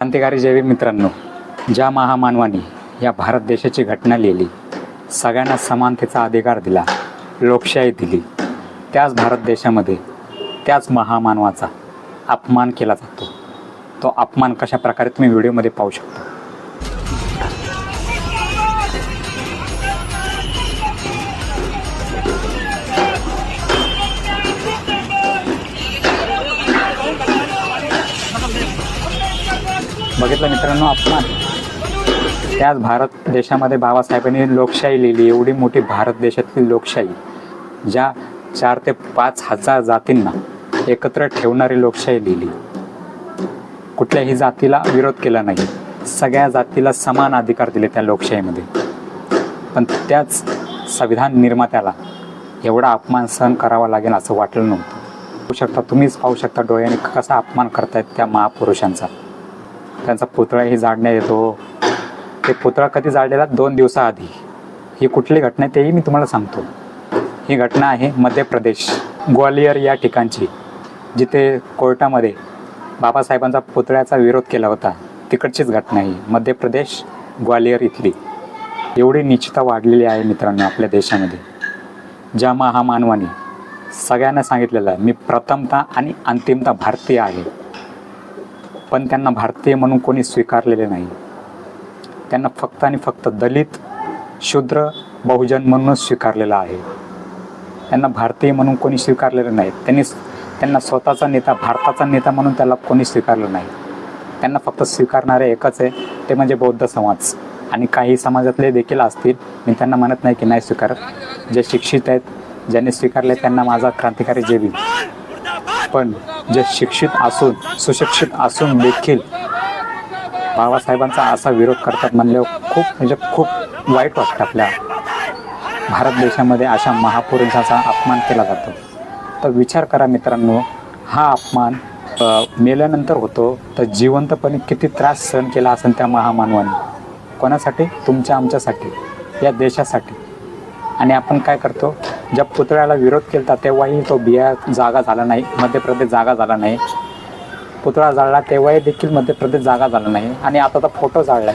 क्रांतिकारी जैविक मित्रांनो ज्या महामानवाने या भारत देशाची घटना लिहिली सगळ्यांना समानतेचा अधिकार दिला लोकशाही दिली त्याच भारत देशामध्ये त्याच महामानवाचा अपमान केला जातो. तो अपमान कशा प्रकारे तुम्ही व्हिडिओमध्ये पाहू शकता? बघितलं मित्रांनो अपमान त्याच भारत देशामध्ये बाबासाहेबांनी लोकशाही लिहिली. एवढी मोठी भारत देशातली लोकशाही ज्या चार ते पाच हजार जातींना एकत्र ठेवणारी लोकशाही लिहिली. कुठल्याही जातीला विरोध केला नाही. सगळ्या जातीला समान अधिकार दिले त्या लोकशाहीमध्ये. पण त्याच संविधान निर्मात्याला एवढा अपमान सहन करावा लागेल असं वाटलं नव्हतं. होऊ शकता तुम्हीच पाहू शकता डोळ्याने कसा अपमान करतायत त्या महापुरुषांचा. त्यांचा पुतळाही जाळण्यात येतो. ते पुतळा कधी जाळलेला? दोन दिवसाआधी. ही कुठली घटना आहे तेही मी तुम्हाला सांगतो. ही घटना आहे मध्य प्रदेश ग्वालियर या ठिकाणची जिथे कोर्टामध्ये बाबासाहेबांचा पुतळ्याचा विरोध केला होता. तिकडचीच घटना ही मध्य प्रदेश ग्वालियर इथली. एवढी निश्चिता वाढलेली आहे मित्रांनो आपल्या देशामध्ये. ज्या महामानवाने सगळ्यांना सांगितलेलं आहे मी प्रथमता आणि अंतिमता भारतीय आहे. पण त्यांना भारतीय म्हणून कोणी स्वीकारलेले नाही. त्यांना फक्त आणि फक्त दलित शूद्र बहुजन म्हणूनच स्वीकारलेलं आहे. त्यांना भारतीय म्हणून कोणी स्वीकारलेलं नाही. त्यांनी त्यांना स्वतःचा नेता भारताचा नेता म्हणून त्याला कोणी स्वीकारलं नाही. त्यांना फक्त स्वीकारणारे एकच आहे ते म्हणजे बौद्ध समाज. आणि काही समाजातले देखील असतील मी त्यांना म्हणत नाही की नाही स्वीकारत जे शिक्षित आहेत ज्यांनी स्वीकारले त्यांना माझा क्रांतिकारी जेवी पण जे शिक्षित असून सुशिक्षित असून देखील बाबासाहेबांचा असा विरोध करतात म्हणल्यावर खूप म्हणजे खूप वाईट वाटतं आपल्या भारत देशामध्ये अशा महापुरुषाचा अपमान केला जातो. तर विचार करा मित्रांनो हा अपमान मेल्यानंतर होतो तर जिवंतपणे किती त्रास सहन केला असेल त्या महामानवाने? कोणासाठी? तुमच्या आमच्यासाठी या देशासाठी. आणि आपण काय करतो ज्या पुतळ्याला विरोध केला तेव्हाही तो बिया जागा झाला नाही मध्य प्रदेश जागा झाला नाही. पुतळा जाळला तेव्हाही देखील मध्य प्रदेश जागा झाला नाही. आणि आता तर फोटो जाळलाय.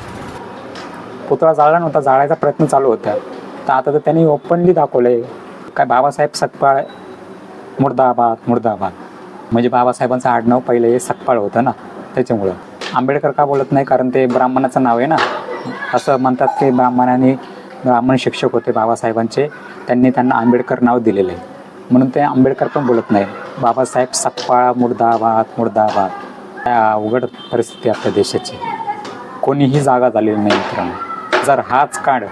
पुतळा जाळला नव्हता जाळायचा प्रयत्न चालू होता. तर आता तर त्यांनी ओपनली दाखवले काय बाबासाहेब सकपाळ मुर्दाबाद मुर्दाबाद. म्हणजे बाबासाहेबांचं आडनाव पहिले हे सकपाळ होतं ना त्याच्यामुळं. आंबेडकर का बोलत नाही कारण ते ब्राह्मणाचं नाव आहे ना. असं म्हणतात की ब्राह्मणाने ब्राह्मण शिक्षक होते बाबासाहेबांचे. त्यांनी त्यांना आंबेडकर नाव दिलेलं आहे. म्हणून ते आंबेडकर पण बोलत नाही. बाबासाहेब सकपाळ मुर्दाबाद मुर्दाबाद. त्या अवघड परिस्थिती आपल्या देशाची. कोणीही जागा झालेली नाही मित्रांनो. जर हाच काळ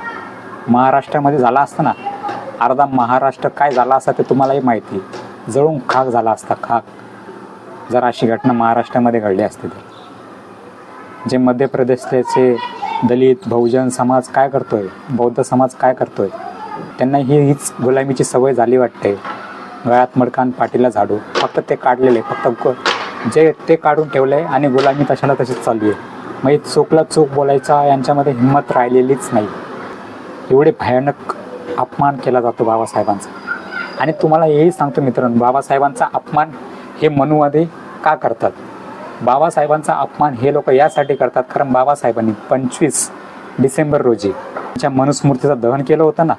महाराष्ट्रामध्ये झाला असता ना अर्धा महाराष्ट्र काय झाला असता ते तुम्हालाही माहिती जळून खाक झाला असता खाक. जर अशी घटना महाराष्ट्रामध्ये घडली असती तर. जे मध्य प्रदेशचे दलित बहुजन समाज काय करतोय? बौद्ध समाज काय करतोय? त्यांना ही हीच गुलामीची सवय झाली वाटते. गळ्यात मडकान पाटीला झाडू. फक्त ते काढलेले फक्त जे ते काढून ठेवले आणि गुलामी तशाला तशीच चालू आहे. मग हे चूकला चूक बोलायचा यांच्यामध्ये हिंमत राहिलेलीच नाही. एवढे भयानक अपमान केला जातो बाबासाहेबांचा. आणि तुम्हाला हेही सांगतो मित्रांनो बाबासाहेबांचा अपमान हे मनुवादी का करतात? बाबासाहेबांचा अपमान हे लोक यासाठी करतात. कारण बाबासाहेबांनी पंचवीस डिसेंबर रोजी त्यांच्या मनुस्मृतीचं दहन केलं होतं ना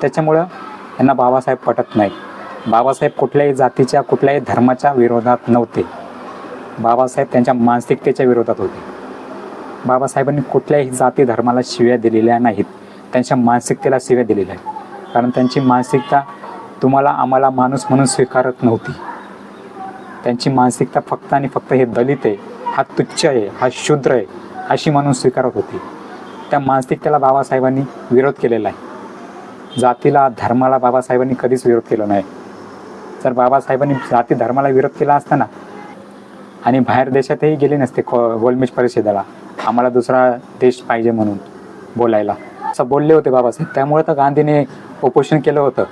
त्याच्यामुळं यांना बाबासाहेब पटत नाही बाबासाहेब कुठल्याही जातीच्या कुठल्याही धर्माच्या विरोधात नव्हते. बाबासाहेब त्यांच्या मानसिकतेच्या विरोधात होते. बाबासाहेबांनी कुठल्याही जाती धर्माला शिव्या दिलेल्या नाहीत. त्यांच्या मानसिकतेला शिव्या दिलेल्या आहेत. कारण त्यांची मानसिकता तुम्हाला आम्हाला माणूस म्हणून स्वीकारत नव्हती. त्यांची मानसिकता फक्त आणि फक्त हे दलित आहे हा तुच्छ आहे हा शूद्र आहे अशी म्हणून स्वीकारत होती. त्या मानसिकतेला बाबासाहेबांनी विरोध केलेला आहे. जातीला धर्माला बाबासाहेबांनी कधीच विरोध केला नाही. जर बाबासाहेबांनी जाती धर्माला विरोध केला असताना आणि बाहेर देशातही गेले नसते गोलमेज परिषदेला आम्हाला दुसरा देश पाहिजे म्हणून बोलायला. असं बोलले होते बाबासाहेब. त्यामुळे तर गांधीने उपोषण केलं होतं.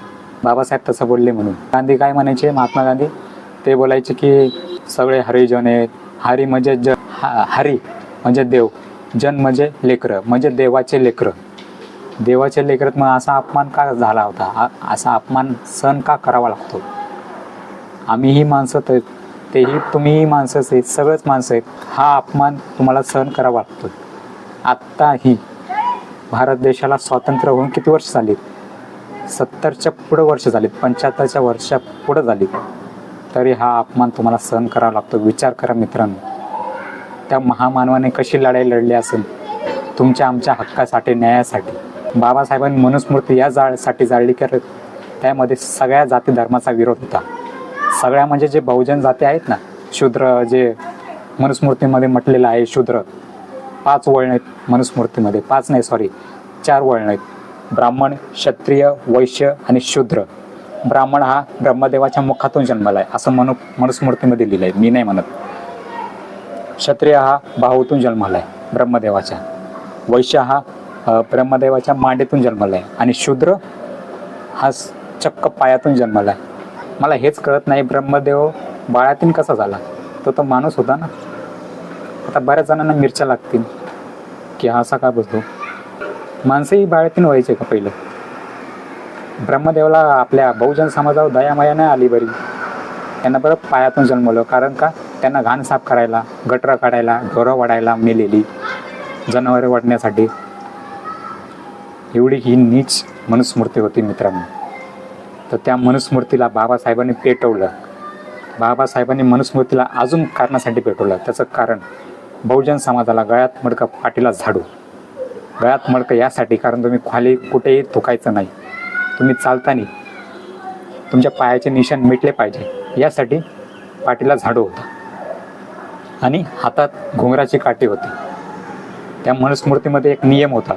बाबासाहेब तसं बोलले म्हणून. गांधी काय म्हणायचे? महात्मा गांधी ते बोलायचे की सगळे हरिजन आहेत. हरी म्हणजे ज हा- हरी म्हणजे देव. जन म्हणजे लेकरं म्हणजे देवाचे लेकरं. देवाचे लेकरत मग असा अपमान का झाला होता? असा अपमान सहन का करावा लागतो? आम्ही ही माणसं तर तेही तुम्ही माणसंच आहेत सगळंच माणसं आहेत. हा अपमान तुम्हाला सहन करावा लागतो. आत्ताही भारत देशाला स्वातंत्र्य होऊन किती वर्ष झालीत? सत्तरच्या पुढं वर्ष झालीत. पंच्याहत्तरच्या वर्षा पुढं झालीत. तरी हा अपमान तुम्हाला सहन करावा लागतो. विचार करा मित्रांनो. त्या महामानवाने कशी लढाई लढली असेल? तुमच्या आमच्या हक्कासाठी न्यायासाठी. बाबासाहेबांनी मनुस्मृती या जाळसाठी जाळली करत त्यामध्ये सगळ्या जाती धर्माचा विरोध होता. सगळ्या म्हणजे जे बहुजन जाती आहेत ना शूद्र जे मनुस्मृतीमध्ये म्हटलेलं आहे शूद्र. पाच वळण आहेत मनुस्मृतीमध्ये. पाच नाही सॉरी चार वळण आहेत. ब्राह्मण क्षत्रिय वैश्य आणि शूद्र. ब्राह्मण हा ब्रह्मदेवाच्या मुखातून जन्मला आहे असं मनु मनुस्मृतीमध्ये लिहिलं आहे मी नाही म्हणत. क्षत्रिय हा भाऊतून जन्मला आहे ब्रह्मदेवाच्या. वैश्य हा ब्रह्मदेवाच्या मांडीतून जन्माला आहे आणि शूद्र हा चक्क पायातून जन्मला आहे मला हेच कळत नाही ब्रह्मदेव बाळातीन कसा झाला? तो तो माणूस होता ना. आता बऱ्याच जणांना मिरच्या लागतील. की हा असा का बसतो? माणसंही बाळातीन व्हायचे का पहिलं? ब्रह्मदेवाला आपल्या बहुजन समाजावर दयामया नाही आली बरी. त्यांना बरं पायातून जन्मलं. कारण का? त्यांना घाण साफ करायला गटरं काढायला ढोरं वाढायला मेलेली. जनावरे वाढण्यासाठी. एवढी ही नीच मनुस्मृती होती मित्रांनो. तर त्या मनुस्मृतीला बाबासाहेबांनी पेटवलं. बाबासाहेबांनी मनुस्मृतीला अजून कारणासाठी पेटवलं. त्याचं कारण बहुजन समाजाला गळ्यात मडकं पाठीला झाडू. गळ्यात मडकं यासाठी. कारण तुम्ही खाली कुठेही थुकायचं नाही. तुम्ही चालताना तुमच्या पायाचे निशाण मिटले पाहिजे. यासाठी पाठीला झाडू होता. आणि हातात घुंगराची काठी होती. त्या मनुस्मृतीमध्ये एक नियम होता.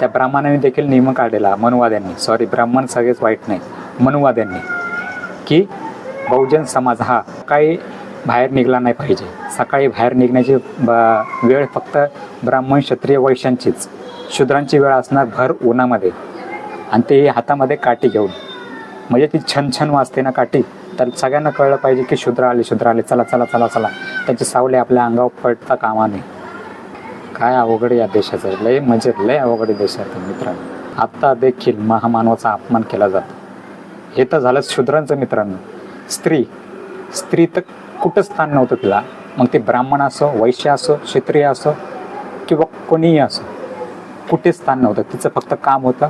त्या ब्राह्मणाने देखील नियम काढलेला. मनुवाद्यांनी. सॉरी ब्राह्मण सगळेच वाईट नाही मनुवाद्यांनी. की बहुजन समाज हा काही बाहेर निघला नाही पाहिजे. सकाळी बाहेर निघण्याची ब- वेळ फक्त ब्राह्मण क्षत्रिय वैश्यांचीच. शूद्रांची वेळ असणार भर उन्हामध्ये. आणि ते हातामध्ये काठी घेऊन. म्हणजे ती छन छन वाजते ना काठी. तर सगळ्यांना कळलं पाहिजे की शूद्र आले शूद्र आले. चला चला चला चला. त्याची सावली आपल्या अंगावर पडता कामा नये काय अवघड या देशाचं. लय म्हणजे लय अवघड आहे देशात मित्रांनो. आत्ता देखील महामानवाचा अपमान केला जातो. हे तर झालं शूद्रांचं मित्रांनो. स्त्री. स्त्री तर कुठं स्थान नव्हतं तिला. मग ते ब्राह्मण असो वैश्य असो क्षत्रिय असो किंवा कोणीही असो कुठे स्थान नव्हतं. तिचं फक्त काम होतं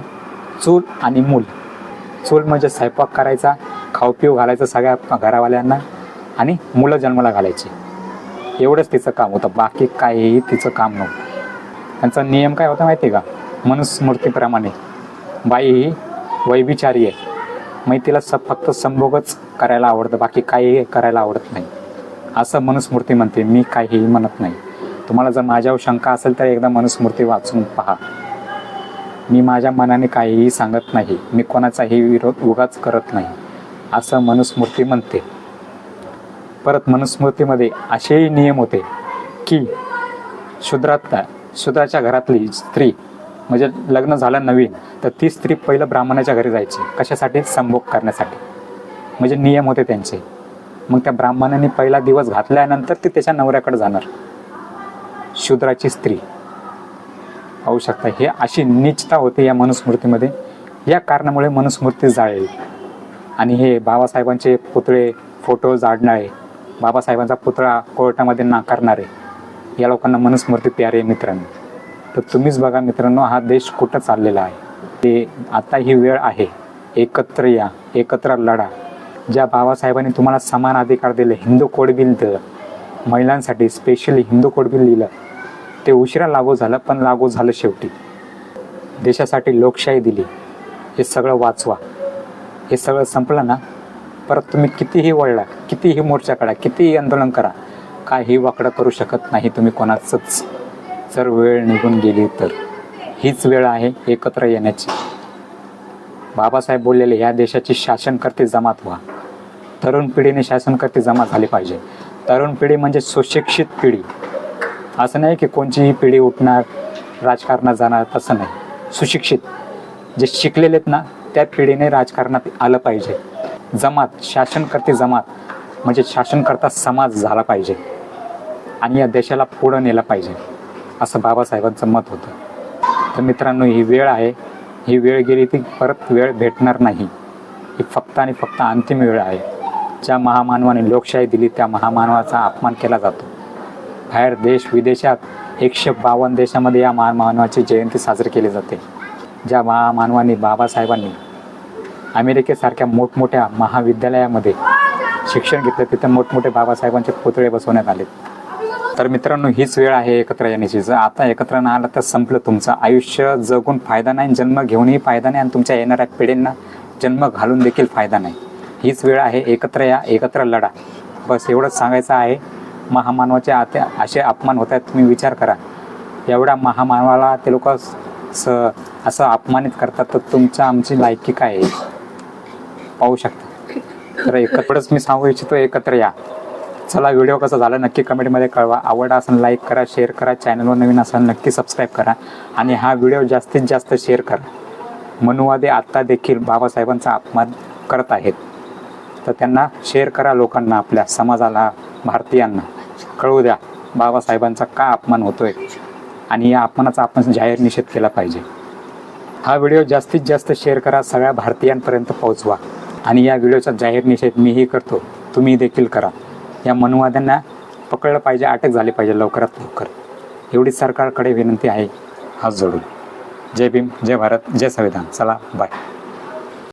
चूल आणि मूल. चूल म्हणजे स्वयंपाक करायचा खाऊ पिऊ घालायचं सगळ्या घरावाल्यांना आणि मुलं जन्माला घालायची. एवढंच तिचं काम होतं बाकी काहीही तिचं काम नव्हतं. त्यांचा नियम काय होता माहिती आहे का? मनुस्मृतीप्रमाणे. बाई ही वैभिचारी आहे. मग तिला स फक्त संभोगच करायला आवडतं बाकी काही करायला आवडत नाही. असं मनुस्मृती म्हणते मी काहीही म्हणत नाही. तुम्हाला जर माझ्यावर शंका असेल तर एकदा मनुस्मृती वाचून पहा. मी माझ्या मनाने काहीही सांगत नाही. मी कोणाचाही विरोध उगाच करत नाही असं मनुस्मृती म्हणते. परत मनुस्मृतीमध्ये असेही नियम होते की शूद्रात शूद्राच्या घरातली स्त्री म्हणजे लग्न झालं नवीन तर ती स्त्री पहिलं ब्राह्मणाच्या घरी जायची. कशासाठी? संभोग करण्यासाठी. म्हणजे नियम होते त्यांचे. मग त्या ब्राह्मणाने पहिला दिवस घातल्यानंतर ती त्याच्या नवऱ्याकडे जाणार. शूद्राची स्त्री. पाहू शकता. हे अशी निचता होते या मनुस्मृतीमध्ये. या कारणामुळे मनुस्मृती जाळेल. आणि हे बाबासाहेबांचे पुतळे फोटो जाडणारे बाबासाहेबांचा पुतळा कोर्टामध्ये नाकारणारे या लोकांना मनुस्मृती प्यारे मित्रांनो. तर तुम्हीच बघा मित्रांनो हा देश कुठं चाललेला आहे? ते आता ही वेळ आहे. एकत्र या एकत्र लढा. ज्या बाबासाहेबांनी तुम्हाला समान अधिकार दिले हिंदू कोड बिल दिलं महिलांसाठी स्पेशली हिंदू कोड बिल लिहिलं ते उशिरा लागू झालं पण लागू झालं शेवटी. देशासाठी लोकशाही दिली. हे सगळं वाचवा. हे सगळं संपलं ना? परत तुम्ही कितीही वळला कितीही मोर्चा काढा कितीही आंदोलन करा काही वाकडं करू शकत नाही तुम्ही कोणाचंच. जर वेळ निघून गेली तर. हीच वेळ आहे एकत्र येण्याची. बाबासाहेब बोललेले या देशाची शासनकर्ते जमात व्हा. तरुण पिढीने शासनकर्ते जमा झाली पाहिजे. तरुण पिढी म्हणजे सुशिक्षित पिढी. असं नाही की कोणतीही पिढी उठणार राजकारणात जाणार तसं नाही. सुशिक्षित. जे शिकलेले आहेत ना त्या पिढीने राजकारणात आलं पाहिजे. जमात शासनकर्ते जमात म्हणजे शासनकर्ता समाज झाला पाहिजे. आणि या देशाला पुढं नेलं पाहिजे असं बाबासाहेबांचं मत होतं. तर मित्रांनो ही वेळ आहे. ही वेळ गेली ती परत वेळ भेटणार नाही. ही फक्त आणि फक्त अंतिम वेळ आहे. ज्या महामानवाने लोकशाही दिली त्या महामानवाचा अपमान केला जातो. बाहेर देश विदेशात एकशे बावन्न देशामध्ये या महामानवाची जयंती साजरी केली जाते. ज्या महामानवांनी बाबासाहेबांनी अमेरिकेसारख्या मोठमोठ्या महाविद्यालयामध्ये शिक्षण घेतलं तिथे मोठमोठे बाबासाहेबांचे पुतळे बसवण्यात आले. तर मित्रांनो हीच वेळ आहे एकत्र येण्याची. जर आता एकत्र न आलं तर संपलं तुमचं आयुष्य. जगून फायदा नाही जन्म घेऊनही फायदा नाही आणि तुमच्या येणाऱ्या पिढींना जन्म घालून देखील फायदा नाही. हीच वेळ आहे एकत्र या एकत्र लढा. बस एवढंच सांगायचं आहे. महामानवाचे आता असे अपमान होत आहेत तुम्ही विचार करा. एवढ्या महामानवाला ते लोक स असं अपमानित करतात तर तुमच्या आमची लायकी काय आहे? पाहू शकता. तर एकत्रच मी सांगू इच्छितो एकत्र या. चला व्हिडिओ कसा झाला नक्की कमेंटमध्ये कळवा. आवड असेल लाईक करा शेअर करा. चॅनलवर नवीन असाल नक्की सबस्क्राईब करा. आणि हा व्हिडिओ जास्तीत जास्त शेअर करा. मनुवादे आत्ता देखील बाबासाहेबांचा अपमान करत आहेत. तर त्यांना शेअर करा लोकांना आपल्या समाजाला. भारतीयांना कळू द्या बाबासाहेबांचा का अपमान होतोय? आणि या अपमानाचा आपण जाहीर निषेध केला पाहिजे. हा व्हिडिओ जास्तीत जास्त शेअर करा सगळ्या भारतीयांपर्यंत पोहोचवा. आणि या व्हिडिओचा जाहीर निषेध मीही करतो तुम्ही देखील करा. या मनुवाद्यांना पकडलं पाहिजे अटक झाली पाहिजे लवकरात लवकर. एवढी सरकारकडे विनंती आहे हात जोडून. जय भीम जय भारत जय संविधान. चला बाय